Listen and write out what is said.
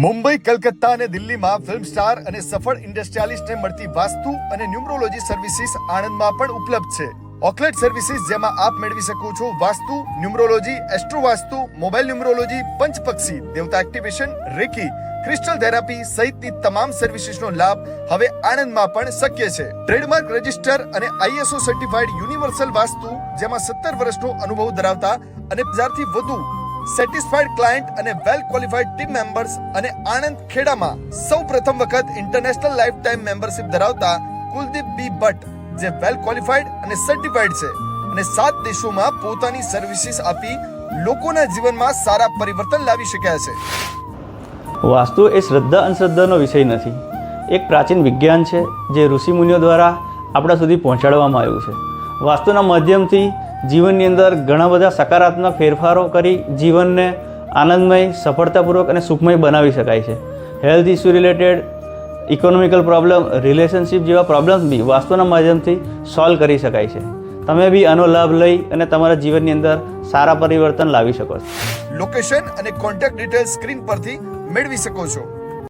મુંબઈ, કલકત્તા અને દિલ્હીમાં film star અને સફળ ઇન્ડસ્ટ્રીયાલિસ્ટને મળતી વાસ્તુ અને ન્યુમરોલોજી સર્વિસીસ આણંદમાં પણ ઉપલબ્ધ છે. ઓકલેટ સર્વિસીસ જેમાં આપ મેળવી શકો છો વાસ્તુ ન્યુમરોલોજી એસ્ટ્રોવાસ્તુ મોબાઈલ ન્યુમરોલોજી પંચપક્ષી, દેવતા એક્ટિવેશન રેકી ક્રિસ્ટલ થેરાપી સહિતની તમામ સર્વિસીસનો લાભ હવે આણંદમાં પણ શક્ય છે. ટ્રેડમાર્ક રજિસ્ટર અને આઈએસઓ સર્ટિફાઈડ યુનિવર્સલ વાસ્તુ, જેમાં સત્તર વર્ષનો અનુભવ ધરાવતા અને હજારથી વધુ સેટિસ્ફાઈડ ક્લાયન્ટ અને વેલ ક્વોલિફાઈડ ટીમ મેમ્બર્સ અને આણંદ ખેડામાં સૌ પ્રથમ વખત ઇન્ટરનેશનલ લાઈફ ટાઈમ મેમ્બરશિપ ધરાવતા કુલદીપ બી ભટ્ટ, જે વેલ ક્વોલિફાઈડ અને સર્ટિફાઈડ છે અને સાત દેશોમાં પોતાની સર્વિસીસ આપી લોકોના જીવનમાં સારા પરિવર્તન લાવી શક્યા છે. વાસ્તુ એ શ્રદ્ધા અંધશ્રદ્ધાનો વિષય નથી. એક પ્રાચીન વિજ્ઞાન છે જે ઋષિમુનિઓ દ્વારા આપણા સુધી પહોંચાડવામાં આવ્યું છે. વાસ્તુના માધ્યમથી જીવનની અંદર ઘણા બધા સકારાત્મક ફેરફારો કરી જીવનને આનંદમય, સફળતાપૂર્વક અને સુખમય બનાવી શકાય છે. Health issue related economical problem relationship જેવા પ્રોબ્લેમ્સ બી વાસ્તુના માધ્યમથી સોલ્વ કરી શકાય છે. તમે બી આનો લાભ લઈ અને તમારા જીવનની અંદર સારા પરિવર્તન લાવી શકો છો. લોકેશન અને કોન્ટેક્ટ ડિટેલ્સ સ્ક્રીન પરથી મેળવી શકો છો.